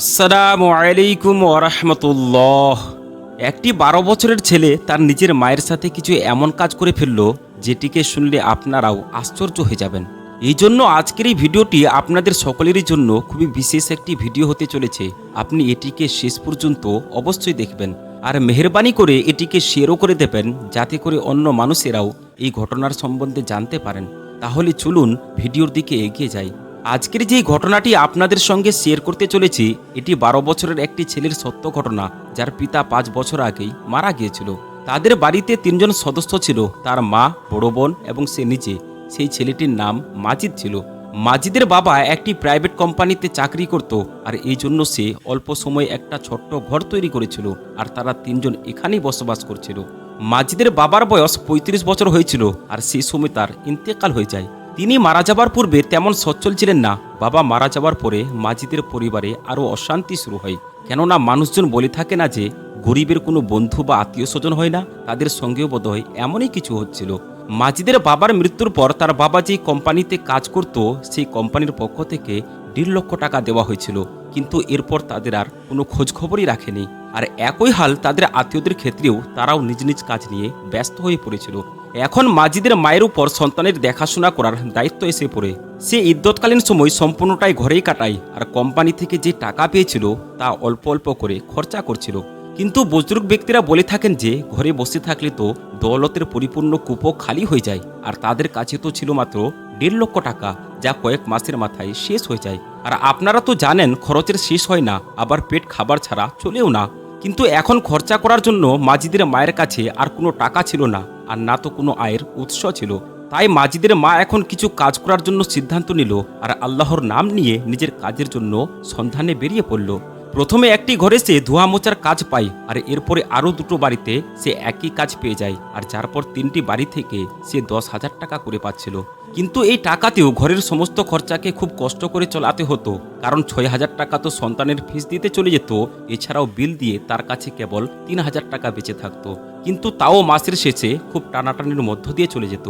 আসসালামু আলাইকুম ওরহমতুল্লাহ একটি বারো বছরের ছেলে তার নিজের মায়ের সাথে কিছু এমন কাজ করে ফেলল, যেটিকে শুনলে আপনারাও আশ্চর্য হয়ে যাবেন। এই জন্য আজকের এই ভিডিওটি আপনাদের সকলেরই জন্য খুবই বিশেষ একটি ভিডিও হতে চলেছে। আপনি এটিকে শেষ পর্যন্ত অবশ্যই দেখবেন আর মেহরবানি করে এটিকে শেয়ারও করে দেবেন, যাতে করে অন্য মানুষেরাও এই ঘটনার সম্বন্ধে জানতে পারেন। তাহলে চলুন ভিডিওর দিকে এগিয়ে যাই। আজকের যে ঘটনাটি আপনাদের সঙ্গে শেয়ার করতে চলেছি, এটি বারো বছরের একটি ছেলের সত্য ঘটনা, যার পিতা পাঁচ বছর আগেই মারা গিয়েছিল। তাদের বাড়িতে তিনজন সদস্য ছিল, তার মা, বড় বোন এবং সে নিজে। সেই ছেলেটির নাম মাজিদ ছিল। মাজিদের বাবা একটি প্রাইভেট কোম্পানিতে চাকরি করত, আর এই জন্য সে অল্প সময়ে একটা ছোট্ট ঘর তৈরি করেছিল, আর তারা তিনজন এখানেই বসবাস করছিল। মাজিদের বাবার বয়স পঁয়ত্রিশ বছর হয়েছিল, আর সেই সময় তার ইন্তেকাল হয়ে যায়। তিনি মারা যাবার পূর্বে তেমন সচ্ছল ছিলেন না। বাবা মারা যাবার পরে মাজিদের পরিবারে আরও অশান্তি শুরু হয়। কেননা মানুষজন বলে থাকে না যে, গরিবের কোনো বন্ধু বা আত্মীয় স্বজন হয় না, তাদের সঙ্গেও বোধ হয় এমনই কিছু হচ্ছিল। মাজিদের বাবার মৃত্যুর পর তার বাবা যেই কোম্পানিতে কাজ করত, সেই কোম্পানির পক্ষ থেকে দেড় লক্ষ টাকা দেওয়া হয়েছিল। কিন্তু এরপর তাদের আর কোনো খোঁজখবরই রাখেনি। আর একই হাল তাদের আত্মীয়দের ক্ষেত্রেও তারাও নিজ নিজ কাজ নিয়ে ব্যস্ত হয়ে পড়েছিল। এখন মাজিদের মায়ের উপর সন্তানের দেখাশোনা করার দায়িত্ব এসে পড়ে। সে ইদ্যৎকালীন সময় সম্পূর্ণটাই ঘরেই কাটায় আর কোম্পানি থেকে যে টাকা পেয়েছিল তা অল্প অল্প করে খরচা করছিল। কিন্তু বুজুর্গ ব্যক্তিরা বলে থাকেন যে, ঘরে বসে থাকলে তো দৌলতের পরিপূর্ণ কূপও খালি হয়ে যায় আর তাদের কাছে তো ছিল মাত্র দেড় লক্ষ টাকা, যা কয়েক মাসের মাথায় শেষ হয়ে যায়। আর আপনারা তো জানেন, খরচের শেষ হয় না, আবার পেট খাবার ছাড়া চলেও না। কিন্তু এখন খরচা করার জন্য মাজিদের মায়ের কাছে আর কোনো টাকা ছিল না। আর না তো কোনো আয়ের উৎস ছিল। তাই মাজিদের মা এখন কিছু কাজ করার জন্য সিদ্ধান্ত নিল আর আল্লাহর নাম নিয়ে নিজের কাজের জন্য সন্ধানে বেরিয়ে পড়ল। প্রথমে একটি ঘরে সে ধোয়া মোচার কাজ পায়, আর এরপরে আরও দুটো বাড়িতে সে একই কাজ পেয়ে যায়, আর যার পর তিনটি বাড়ি থেকে সে দশ হাজার টাকা করে পাচ্ছিল। কিন্তু এই টাকাতেও ঘরের সমস্ত খরচাকে খুব কষ্ট করে চলাতে হতো, কারণ ছয় হাজার টাকা তো সন্তানের ফিস দিতে চলে যেত, এছাড়াও বিল দিয়ে তার কাছে কেবল তিন হাজার টাকা বেঁচে থাকতো। কিন্তু তাও মাসের শেষে খুব টানাটানির মধ্য দিয়ে চলে যেত।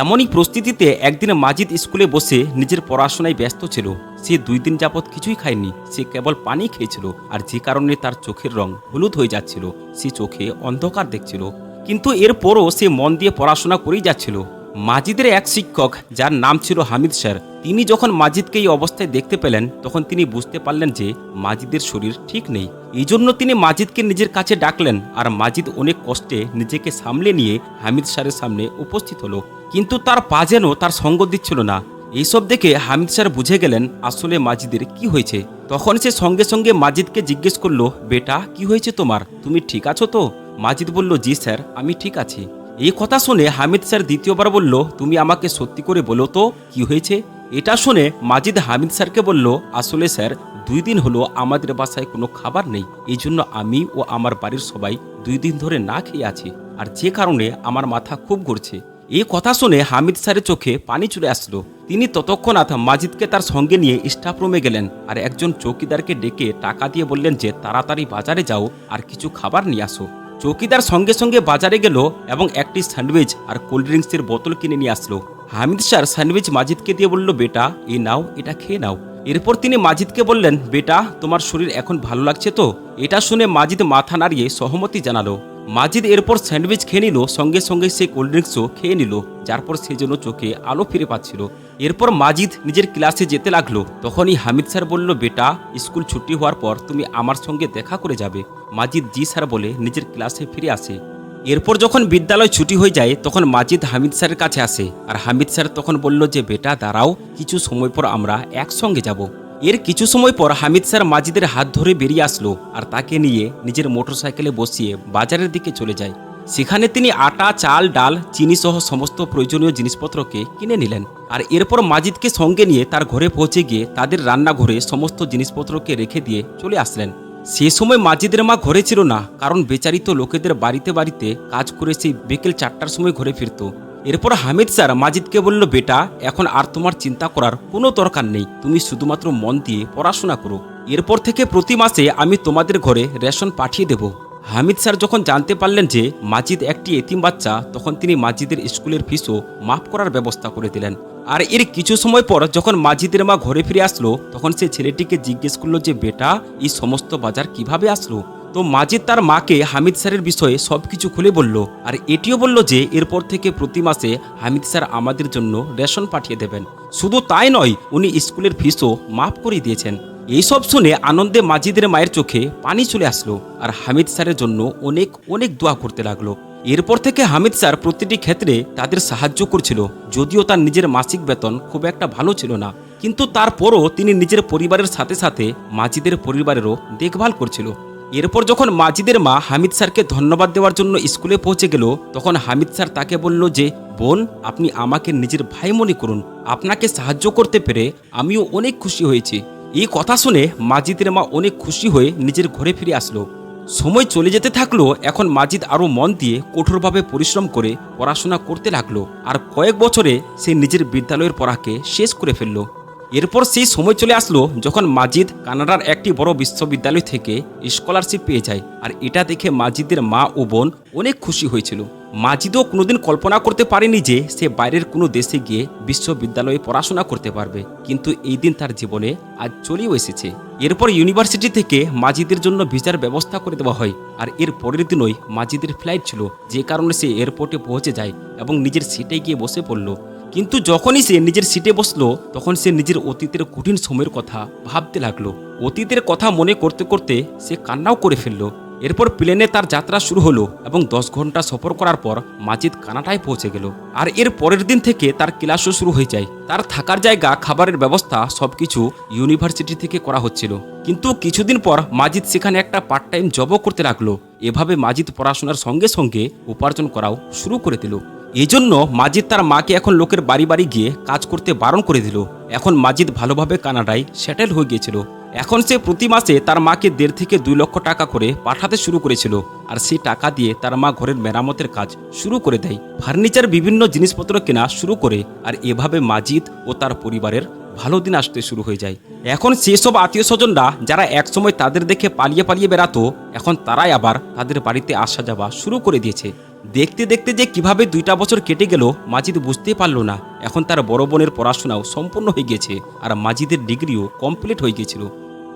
এমনই পরিস্থিতিতে একদিন মাজিদ স্কুলে বসে নিজের পড়াশোনায় ব্যস্ত ছিল। সে দুই দিন যাবৎ কিছুই খায়নি। সে কেবল পানি খেয়েছিল আর যে কারণে তার চোখের রং হলুদ হয়ে যাচ্ছিল, সে চোখে অন্ধকার দেখছিল। কিন্তু এরপরও সে মন দিয়ে পড়াশোনা করেই যাচ্ছিল। মাজিদের এক শিক্ষক, যার নাম ছিল হামিদ স্যার, তিনি যখন মাজিদকে এই অবস্থায় দেখতে পেলেন, তখন তিনি বুঝতে পারলেন যে মাজিদের শরীর ঠিক নেই। এই জন্য তিনি মাজিদকে নিজের কাছে ডাকলেন আর মাজিদ অনেক কষ্টে নিজেকে সামলে নিয়ে হামিদ স্যারের সামনে উপস্থিত হলো। কিন্তু তার পা যেন তার সঙ্গ দিচ্ছিল না। এইসব দেখে হামিদ স্যার বুঝে গেলেন আসলে মাজিদের কি হয়েছে। তখন সে সঙ্গে সঙ্গে মাজিদকে জিজ্ঞেস করল, বেটা, কি হয়েছে তোমার? তুমি ঠিক আছো তো? মাজিদ বলল, জি স্যার, আমি ঠিক আছি। এই কথা শুনে হামিদ স্যার দ্বিতীয়বার বলল, তুমি আমাকে সত্যি করে বলো তো, কি হয়েছে? এটা শুনে মাজিদ হামিদ স্যারকে বলল, আসলে স্যার, দুই দিন হলো আমাদের বাসায় কোনো খাবার নেই। এই জন্য আমি ও আমার বাড়ির সবাই দুই দিন ধরে না খেয়ে আছি। আর যে কারণে আমার মাথা খুব ঘুরছে। এই কথা শুনে হামিদ স্যারের চোখে পানি চলে আসলো। তিনি ততক্ষণাৎ মাজিদকে তার সঙ্গে নিয়ে স্টাফ রুমে গেলেন আর একজন চৌকিদারকে ডেকে টাকা দিয়ে বললেন যে, তাড়াতাড়ি বাজারে যাও আর কিছু খাবার নিয়ে আসো। চৌকিদার সঙ্গে সঙ্গে বাজারে গেল এবং একটি স্যান্ডউইচ আর কোল্ড ড্রিঙ্কসের বোতল কিনে নিয়ে আসলো। হামিদ স্যার স্যান্ডউইচ মাজিদকে দিয়ে বলল, বেটা, এই নাও, এটা খেয়ে নাও। এরপর তিনি মাজিদকে বললেন, বেটা, তোমার শরীর এখন ভালো লাগছে তো? এটা শুনে মাজিদ মাথা নাড়িয়ে সহমতি জানালো। মাজিদ এরপর স্যান্ডউইচ খেয়ে নিল, সঙ্গে সঙ্গে সে কোল্ড ড্রিঙ্কসও খেয়ে নিল, যার পর সে যেন চোখে আলো ফিরে পাচ্ছিল। এরপর মাজিদ নিজের ক্লাসে যেতে লাগল। তখনই হামিদ স্যার বলল, বেটা, স্কুল ছুটি হওয়ার পর তুমি আমার সঙ্গে দেখা করে যাবে। মাজিদ জি স্যার বলে নিজের ক্লাসে ফিরে আসে। এরপর যখন বিদ্যালয় ছুটি হয়ে যায়, তখন মাজিদ হামিদ স্যারের কাছে আসে। আর হামিদ স্যার তখন বলল যে, বেটা, দাঁড়াও, কিছু সময় পর আমরা একসঙ্গে যাব। এর কিছু সময় পর হামিদ স্যার মাজিদের হাত ধরে বেরিয়ে আসলো আর তাকে নিয়ে নিজের মোটরসাইকেলে বসিয়ে বাজারের দিকে চলে যায়। সেখানে তিনি আটা, চাল, ডাল, চিনি সহ সমস্ত প্রয়োজনীয় জিনিসপত্রকে কিনে নিলেন আর এরপর মাজিদকে সঙ্গে নিয়ে তার ঘরে পৌঁছে গিয়ে তাদের রান্নাঘরে সমস্ত জিনিসপত্রকে রেখে দিয়ে চলে আসলেন। সে সময় মাজিদের মা ঘরে ছিল না, কারণ বেচারিত লোকেদের বাড়িতে বাড়িতে কাজ করে সেই বিকেল চারটার সময় ঘরে ফিরতো। এরপর হামিদ স্যার মাজিদকে বলল, বেটা, এখন আর তোমার চিন্তা করার কোনো দরকার নেই। তুমি শুধুমাত্র মন দিয়ে পড়াশোনা করো। এরপর থেকে প্রতি মাসে আমি তোমাদের ঘরে রেশন পাঠিয়ে দেব। হামিদ স্যার যখন জানতে পারলেন যে মাজিদ একটি এতিম বাচ্চা, তখন তিনি মাজিদের স্কুলের ফিসও মাফ করার ব্যবস্থা করে দিলেন। আর এর কিছু সময় পর যখন মাজিদের মা ঘরে ফিরে আসলো, তখন সে ছেলেটিকে জিজ্ঞেস করল যে, বেটা, এই সমস্ত বাজার কীভাবে আসলো? তো মাজিদ তার মাকে হামিদ স্যারের বিষয়ে সব কিছু খুলে বলল আর এটিও বলল যে এরপর থেকে প্রতি মাসে হামিদ স্যার আমাদের জন্য রেশন পাঠিয়ে দেবেন। শুধু তাই নয়, উনি স্কুলের ফিসও মাফ করে দিয়েছেন। এইসব শুনে আনন্দে মাজিদের মায়ের চোখে পানি চলে আসলো আর হামিদ স্যারের জন্য অনেক অনেক দোয়া করতে লাগল। এরপর থেকে হামিদ স্যার প্রতিটি ক্ষেত্রে তাদের সাহায্য করছিল, যদিও তার নিজের মাসিক বেতন খুব একটা ভালো ছিল না। কিন্তু তারপরও তিনি নিজের পরিবারের সাথে সাথে মাজিদের পরিবারেরও দেখভাল করছিল। এরপর যখন মাজিদের মা হামিদ স্যারকে ধন্যবাদ দেওয়ার জন্য স্কুলে পৌঁছে গেল, তখন হামিদ স্যার তাকে বলল যে, বোন, আপনি আমাকে নিজের ভাই মনে করুন। আপনাকে সাহায্য করতে পেরে আমিও অনেক খুশি হয়েছি। এই কথা শুনে মাজিদের মা অনেক খুশি হয়ে নিজের ঘরে ফিরে আসলো। সময় চলে যেতে থাকল, এখন মাজিদ আরও মন দিয়ে কঠোরভাবে পরিশ্রম করে পড়াশোনা করতে লাগল। আর কয়েক বছরে সে নিজের বিদ্যালয়ের পড়াকে শেষ করে ফেলল। এরপর সেই সময় চলে আসলো যখন মাজিদ কানাডার একটি বড় বিশ্ববিদ্যালয় থেকে স্কলারশিপ পেয়ে যায়। আর এটা দেখে মাজিদের মা ও বোন অনেক খুশি হয়েছিল। মাজিদও কোনোদিন কল্পনা করতে পারেনি যে সে বাইরের কোনো দেশে গিয়ে বিশ্ববিদ্যালয়ে পড়াশোনা করতে পারবে। কিন্তু এই দিন তার জীবনে আজ চলেও এসেছে। এরপর ইউনিভার্সিটি থেকে মাজিদের জন্য ভিসার ব্যবস্থা করে দেওয়া হয়। আর এর পরের দিনই মাজিদের ফ্লাইট ছিল, যে কারণে সে এয়ারপোর্টে পৌঁছে যায় এবং নিজের সিটে গিয়ে বসে পড়ল। কিন্তু যখনই সে নিজের সিটে বসল, তখন সে নিজের অতীতের কঠিন সময়ের কথা ভাবতে লাগল। অতীতের কথা মনে করতে করতে সে কান্নাও করে ফেলল। এরপর প্লেনে তার যাত্রা শুরু হলো এবং দশ ঘণ্টা সফর করার পর মাজিদ কানাটায় পৌঁছে গেল। আর এর পরের দিন থেকে তার ক্লাসও শুরু হয়ে যায়। তার থাকার জায়গা, খাবারের ব্যবস্থা সবকিছু ইউনিভার্সিটি থেকে করা হচ্ছিল। কিন্তু কিছুদিন পর মাজিদ সেখানে একটা পার্ট টাইম জবও করতে লাগল। এভাবে মাজিদ পড়াশোনার সঙ্গে সঙ্গে উপার্জন করাও শুরু করে দিল। এজন্য মাজিদ তার মাকে এখন লোকের বাড়ি বাড়ি গিয়ে কাজ করতে বারণ করে দিল। এখন মাজিদ ভালোভাবে কানাডায় সেটেল হয়ে গিয়েছিল। এখন সে প্রতি মাসে তার মাকে দেড় থেকে দুই লক্ষ টাকা করে পাঠাতে শুরু করেছিল আর সেই টাকা দিয়ে তার মা ঘরের মেরামতের কাজ শুরু করে দেয়। ফার্নিচার বিভিন্ন জিনিসপত্র কেনা শুরু করে আর এভাবে মাজিদ ও তার পরিবারের ভালো দিন আসতে শুরু হয়ে যায়। এখন সেসব আত্মীয় স্বজনরা যারা একসময় তাদের দেখে পালিয়ে পালিয়ে বেড়াতো, এখন তারাই আবার তাদের বাড়িতে আসা যাওয়া শুরু করে দিয়েছে। দেখতে দেখতে যে কীভাবে দুইটা বছর কেটে গেল, মাজিদ বুঝতেই পারল না। এখন তার বড় বোনের পড়াশোনাও সম্পূর্ণ হয়ে গেছে আর মাজিদের ডিগ্রিও কমপ্লিট হয়ে গিয়েছিল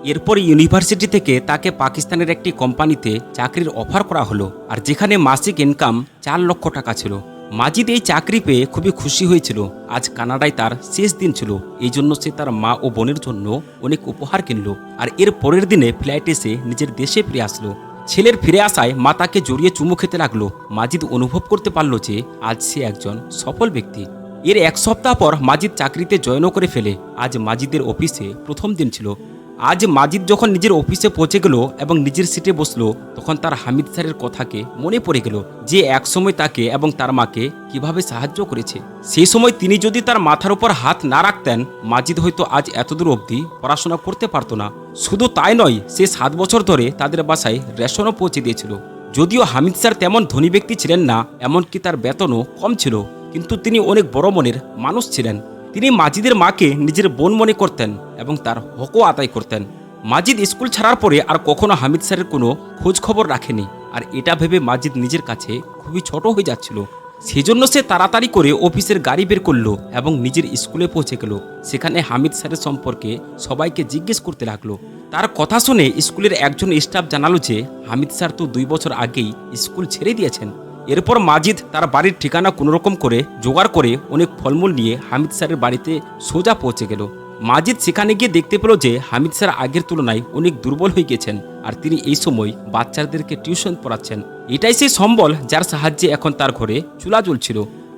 এরপর ইউনিভার্সিটি থেকে তাকে পাকিস্তানের একটি কোম্পানিতে চাকরির অফার করা হলো আর যেখানে মাসিক ইনকাম চার লক্ষ টাকা ছিল। মাজিদ এই চাকরি পেয়ে খুবই খুশি হয়েছিল। আজ কানাডায় তার শেষ দিন ছিল। এই জন্য সে তার মা ও বোনের জন্য অনেক উপহার কিনলো আর এর পরের দিনে ফ্লাইটে সে নিজের দেশে ফিরে আসলো। ছেলের ফিরে আসায় মা তাকে জড়িয়ে চুমু খেতে লাগল। মাজিদ অনুভব করতে পারল যে, আজ সে একজন সফল ব্যক্তি। এর এক সপ্তাহ পর মাজিদ চাকরিতে জয়েনও করে ফেলে। আজ মাজিদের অফিসে প্রথম দিন ছিল। আজ মাজিদ যখন নিজের অফিসে পৌঁছে গেল এবং নিজের সিটে বসল, তখন তার হামিদ স্যারের কথাকে মনে পড়ে গেল যে একসময় তাকে এবং তার মাকে কীভাবে সাহায্য করেছে। সেই সময় তিনি যদি তার মাথার উপর হাত না রাখতেন, মাজিদ হয়তো আজ এতদূর অবধি পড়াশোনা করতে পারতো না। শুধু তাই নয়, সে সাত বছর ধরে তাদের বাসায় রেশনও পৌঁছে দিয়েছিল। যদিও হামিদ স্যার তেমন ধনী ব্যক্তি ছিলেন না, এমনকি তার বেতনও কম ছিল, কিন্তু তিনি অনেক বড় মনের মানুষ ছিলেন। তিনি মাজিদের মাকে নিজের বোন মনে করতেন এবং তার হকও আদায় করতেন। মাজিদ স্কুল ছাড়ার পরে আর কখনো হামিদ স্যারের কোনো খোঁজ খবর রাখেনি। আর এটা ভেবে মাজিদ নিজের কাছে খুবই ছোট হয়ে যাচ্ছিল। সেজন্য সে তাড়াতাড়ি করে অফিসের গাড়ি বের করল এবং নিজের স্কুলে পৌঁছে গেল। সেখানে হামিদ স্যারের সম্পর্কে সবাইকে জিজ্ঞেস করতে লাগল। তার কথা শুনে স্কুলের একজন স্টাফ জানালো যে, হামিদ স্যার তো দুই বছর আগেই স্কুল ছেড়ে দিয়েছেন। এরপর মাজিদ তার বাড়ির ঠিকানা কোনোরকম করে জোগাড় করে অনেক ফলমূল নিয়ে হামিদ স্যারের বাড়িতে সোজা পৌঁছে গেল। মাজিদ সেখানে গিয়ে দেখতে পেল যে হামিদ স্যার আগের তুলনায় অনেক দুর্বল হয়ে গেছেন আর তিনি এই সময় বাচ্চাদেরকে টিউশন পড়াচ্ছেন। এটাই সেই সম্বল যার সাহায্যে এখন তার ঘরে চুলা জ্বলছিল।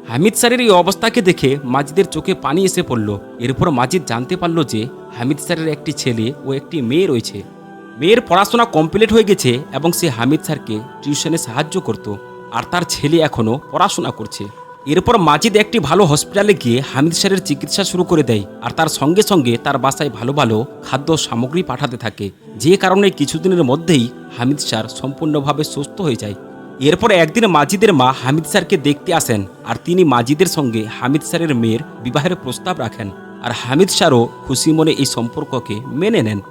হামিদ স্যারের এই অবস্থাকে দেখে মাজিদের চোখে পানি এসে পড়ল। এরপর মাজিদ জানতে পারল যে হামিদ স্যারের একটি ছেলে ও একটি মেয়ে রয়েছে। মেয়ের পড়াশোনা কমপ্লিট হয়ে গেছে এবং সে হামিদ স্যারকে টিউশনে সাহায্য করত। আর তার ছেলে এখনও পড়াশোনা করছে। এরপর মাজিদ একটি ভালো হসপিটালে গিয়ে হামিদ স্যারের চিকিৎসা শুরু করে দেয় আর তার সঙ্গে সঙ্গে তার বাসায় ভালো ভালো খাদ্য সামগ্রী পাঠাতে থাকে। যে কারণে কিছুদিনের মধ্যেই হামিদ স্যার সম্পূর্ণভাবে সুস্থ হয়ে যায়। এরপর একদিন মাজিদের মা হামিদ স্যারকে দেখতে আসেন আর তিনি মাজিদের সঙ্গে হামিদ স্যারের মেয়ের বিবাহের প্রস্তাব রাখেন। আর হামিদ স্যারও খুশি মনে এই সম্পর্ককে মেনে নেন।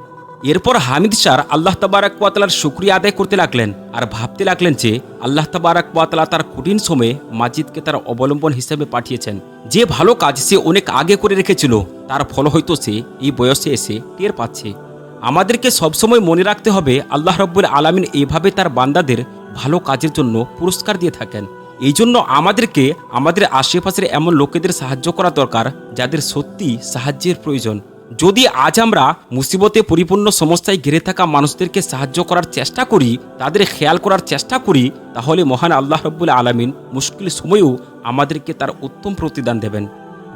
এরপর হামিদ স্যার আল্লাহ তাবারাক ওয়াতালার শুক্রিয়া আদায় করতে লাগলেন আর ভাবতে লাগলেন যে আল্লাহ তাবারাক ওয়াতালা তার কঠিন সময়ে মাজিদকে তার অবলম্বন হিসেবে পাঠিয়েছেন। যে ভালো কাজ সে অনেক আগে করে রেখেছিল, তার ফল হয়তো সে এই বয়সে এসে টের পাচ্ছে। আমাদেরকে সবসময় মনে রাখতে হবে, আল্লাহ রব্বুল আলমিন এইভাবে তার বান্দাদের ভালো কাজের জন্য পুরস্কার দিয়ে থাকেন। এই জন্য আমাদেরকে আমাদের আশেপাশের এমন লোকেদের সাহায্য করা দরকার, যাদের সত্যি সাহায্যের প্রয়োজন। যদি আজ আমরা মুসিবতে পরিপূর্ণ সমস্যায় ঘিরে থাকা মানুষদেরকে সাহায্য করার চেষ্টা করি, তাদের খেয়াল করার চেষ্টা করি, তাহলে মহান আল্লাহ রব্বুল আলমিন মুশকিল সময়েও আমাদেরকে তার উত্তম প্রতিদান দেবেন।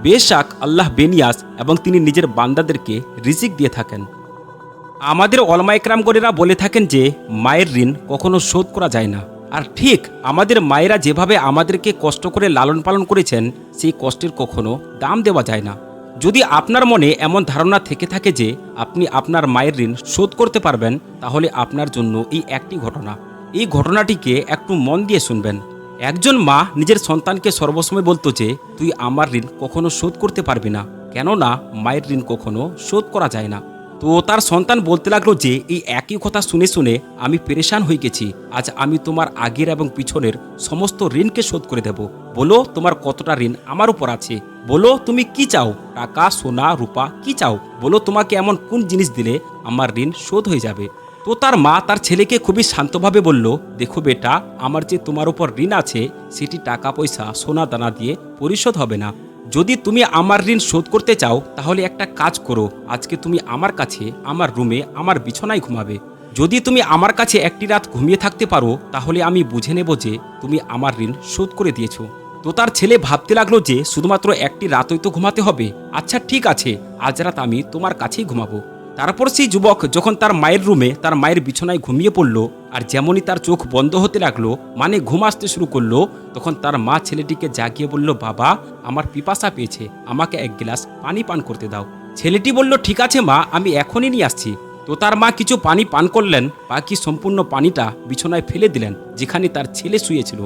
বেশাক আল্লাহ বেনিয়াস এবং তিনি নিজের বান্দাদেরকে রিজিক দিয়ে থাকেন। আমাদের অলমাইকরামগণেরা বলে থাকেন যে, মায়ের ঋণ কখনো শোধ করা যায় না। আর ঠিক আমাদের মায়েরা যেভাবে আমাদেরকে কষ্ট করে লালন পালন করেছেন, সেই কষ্টের কখনো দাম দেওয়া যায় না। যদি আপনার মনে এমন ধারণা থেকে থাকে যে আপনি আপনার মায়ের ঋণ শোধ করতে পারবেন, তাহলে আপনার জন্য এই একটি ঘটনা। এই ঘটনাটিকে একটু মন দিয়ে শুনবেন। একজন মা নিজের সন্তানকে সর্বসময় বলতো যে, তুই আমার ঋণ কখনো শোধ করতে পারবি না, কেননা মায়ের ঋণ কখনো শোধ করা যায় না। তো তার সন্তান বলতে লাগল যে, এই একই কথা শুনে শুনে আমি পেরেশান হয়ে গেছি। আজ আমি তোমার আগের এবং পিছনের সমস্ত ঋণকে শোধ করে দেব। বলো তোমার কতটা ঋণ আমার উপর আছে। বলো তুমি কি চাও? টাকা, সোনা, রূপা, কি চাও? বলো তোমাকে এমন কোন জিনিস দিলে আমার ঋণ শোধ হয়ে যাবে। তো তার মা তার ছেলেকে খুবই শান্তভাবে বলল, দেখো বেটা, আমার যে তোমার উপর ঋণ আছে, সেটি টাকা, পয়সা, সোনা, দানা দিয়ে পরিশোধ হবে না। যদি তুমি আমার ঋণ শোধ করতে চাও, তাহলে একটা কাজ করো। আজকে তুমি আমার কাছে, আমার রুমে, আমার বিছানায় ঘুমাবে। যদি তুমি আমার কাছে একটি রাত ঘুমিয়ে থাকতে পারো, তাহলে আমি বুঝে নেব যে তুমি আমার ঋণ শোধ করে দিয়েছ। তো তার ছেলে ভাবতে লাগল যে শুধুমাত্র একটি রাতই তো ঘুমাতে হবে। আচ্ছা ঠিক আছে, আজ রাত আমি তোমার কাছেই ঘুমাবো। তারপর সেই যুবক যখন তার মায়ের রুমে তার মায়ের বিছানায় ঘুমিয়ে পড়ল আর যেমনই তার চোখ বন্ধ হতে লাগল মানে ঘুম আসতে শুরু করল, তখন তার মা ছেলেটিকে জাগিয়ে বলল, বাবা, আমার পিপাসা পেয়েছে, আমাকে এক গ্লাস পানি পান করতে দাও। ছেলেটি বলল, ঠিক আছে মা, আমি এখনই নিয়ে আসছি। তো তার মা কিছু পানি পান করলেন, বাকি সম্পূর্ণ পানিটা বিছানায় ফেলে দিলেন, যেখানে তার ছেলে শুয়েছিল।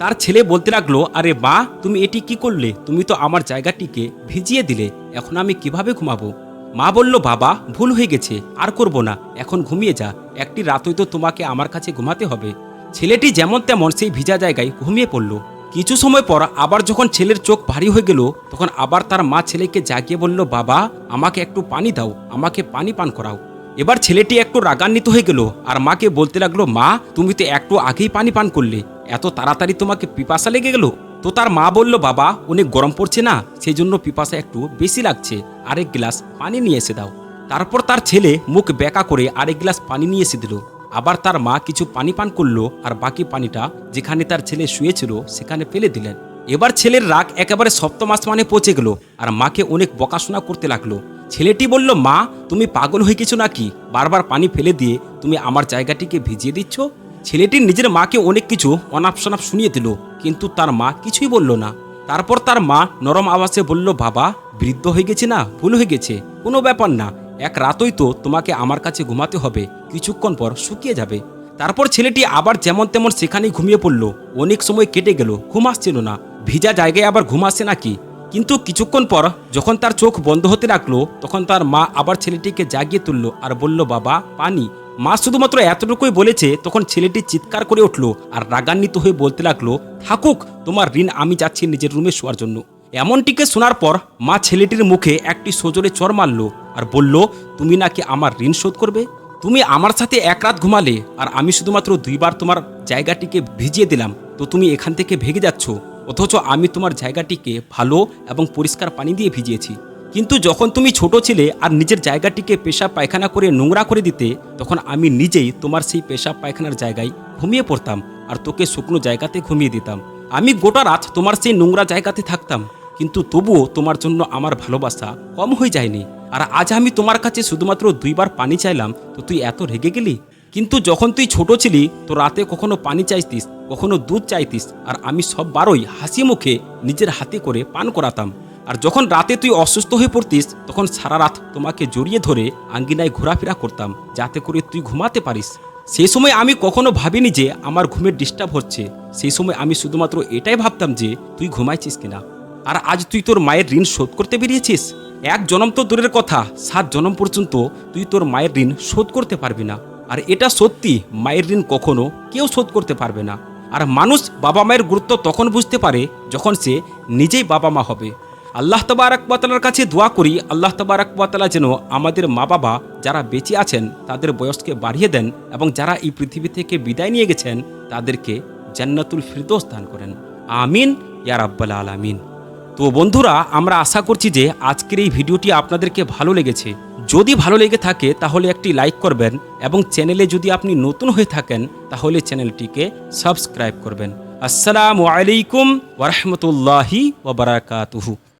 তার ছেলে বলতে লাগল, আরে মা, তুমি এটি কি করলে? তুমি তো আমার জায়গাটিকে ভিজিয়ে দিলে। এখন আমি কীভাবে ঘুমাবো? মা বলল, বাবা, ভুল হয়ে গেছে, আর করব না। এখন ঘুমিয়ে যা। একটি রাতই তো তোমাকে আমার কাছে ঘুমাতে হবে। ছেলেটি যেমন তেমন সেই ভিজা জায়গায় ঘুমিয়ে পড়ল। কিছু সময় পর আবার যখন ছেলের চোখ ভারী হয়ে গেল, তখন আবার তার মা ছেলেকে জাগিয়ে বলল, বাবা, আমাকে একটু পানি দাও, আমাকে পানি পান করাও। এবার ছেলেটি একটু রাগান্বিত হয়ে গেল, আর মাকে বলতে লাগল, মা, তুমি তো একটু আগেই পানি পান করলে। এত তাড়াতাড়ি তোমাকে পিপাসা লেগে গেল? তো তার মা বলল, বাবা, অনেক গরম পড়ছে না? সেই জন্য পিপাসা একটু বেশি লাগছে। আরেক গ্লাস পানি নিয়ে এসে দাও। তারপর তার ছেলে মুখ বেঁকা করে আরেক গ্লাস পানি নিয়ে এসে দিল। আবার তার মা কিছু পানি পান করল আর বাকি পানিটা যেখানে তার ছেলে শুয়েছিল সেখানে ফেলে দিলেন। এবার ছেলের রাগ একেবারে সপ্তম আসমানে পৌঁছে গেল আর মাকে অনেক বকাশোনা করতে লাগল। ছেলেটি বলল, মা, তুমি পাগল হয়ে গেছো নাকি? বারবার পানি ফেলে দিয়ে তুমি আমার জায়গাটিকে ভিজিয়ে দিচ্ছ? ছেলেটি নিজের মাকে অনেক কিছু অনাপ শনাপ শুনিয়ে দিল, কিন্তু তার মা কিছুই বলল না। তারপর তার মা নরম আওয়াজে বলল, বাবা, বৃদ্ধ হয়ে গেছে না? ভুল হয়ে গেছে। কোনো ব্যাপার না। এক রাতই তো তোমাকে আমার কাছে ঘুমাতে হবে। কিছুক্ষণ পর শুকিয়ে যাবে। তারপর ছেলেটি আবার যেমন তেমন সেখানেই ঘুমিয়ে পড়ল। অনেক সময় কেটে গেল। ঘুম আসছিল না। ভিজা জায়গায় আবার ঘুম আসে নাকি? কিন্তু কিছুক্ষণ পর যখন তার চোখ বন্ধ হতে লাগল, তখন তার মা আবার ছেলেটিকে জাগিয়ে তুলল আর বলল, বাবা, পানি। মা শুধুমাত্র এতটুকুই বলেছে, তখন ছেলেটি চিৎকার করে উঠল আর রাগান্বিত হয়ে বলতে লাগল, থাকুক, তোমার ঋণ আমি যাচ্ছি নিজের রুমে শোয়ার জন্য। এমনটিকে শোনার পর মা ছেলেটির মুখে একটি সজোরে চর মারল আর বলল, তুমি নাকি আমার ঋণ শোধ করবে? তুমি আমার সাথে এক রাত ঘুমালে আর আমি শুধুমাত্র দুইবার তোমার জায়গাটিকে ভিজিয়ে দিলাম, তো তুমি এখান থেকে ভেগে যাচ্ছ। অথচ আমি তোমার জায়গাটিকে ভালো এবং পরিষ্কার পানি দিয়ে ভিজিয়েছি। কিন্তু যখন তুমি ছোট ছিলে আর নিজের জায়গাটিকে পেশাব পায়খানা করে নোংরা করে দিতে, তখন আমি নিজেই তোমার সেই পেশাব পায়খানার জায়গায় ঘুমিয়ে পড়তাম আর তোকে শুকনো জায়গাতে ঘুমিয়ে দিতাম। আমি গোটা রাত তোমার সেই নোংরা জায়গাতে থাকতাম, কিন্তু তবুও তোমার জন্য আমার ভালোবাসা কম হয়ে যায়নি। আর আজ আমি তোমার কাছে শুধুমাত্র দুইবার পানি চাইলাম, তো তুই এত রেগে গেলি? কিন্তু যখন তুই ছোট ছিলি, তো রাতে কখনো পানি চাইতিস, কখনো দুধ চাইতিস, আর আমি সব বারই হাসি মুখে নিজের হাতে করে পান করাতাম। আর যখন রাতে তুই অসুস্থ হয়ে পড়তিস, তখন সারা রাত তোমাকে জড়িয়ে ধরে আঙ্গিনায় ঘোরাফেরা করতাম, যাতে করে তুই ঘুমাতে পারিস। সেই সময় আমি কখনো ভাবিনি যে আমার ঘুমের ডিস্টার্ব হচ্ছে। সেই সময় আমি শুধুমাত্র এটাই ভাবতাম যে তুই ঘুমাইছিস কিনা। আর আজ তুই তোর মায়ের ঋণ শোধ করতে বেরিয়েছিস? এক জনম তো দূরের কথা, সাত জনম পর্যন্ত তুই তোর মায়ের ঋণ শোধ করতে পারবি না। আর এটা সত্যি, মায়ের ঋণ কখনো কেউ শোধ করতে পারবে না। আর মানুষ বাবা মায়ের গুরুত্ব তখন বুঝতে পারে যখন সে নিজেই বাবা মা হবে। আল্লাহ তবারকবাতালার কাছে দোয়া করি, আল্লাহ তবারকবাতালা যেন আমাদের মা বাবা যারা বেঁচে আছেন, তাদের বয়সকে বাড়িয়ে দেন এবং যারা এই পৃথিবী থেকে বিদায় নিয়ে গেছেন, তাদেরকে জান্নাতুল ফিরদোস দান করেন। আমিন, ইয়া রাব্বাল আলামিন। তো বন্ধুরা, আমরা আশা করছি যে আজকের এই ভিডিওটি আপনাদেরকে ভালো লেগেছে। যদি ভালো লেগে থাকে, তাহলে একটি লাইক করবেন এবং চ্যানেলে যদি আপনি নতুন হয়ে থাকেন, তাহলে চ্যানেলটিকে সাবস্ক্রাইব করবেন। আসসালামু আলাইকুম ওরহমতুল্লাহি ওবরাকাতুহু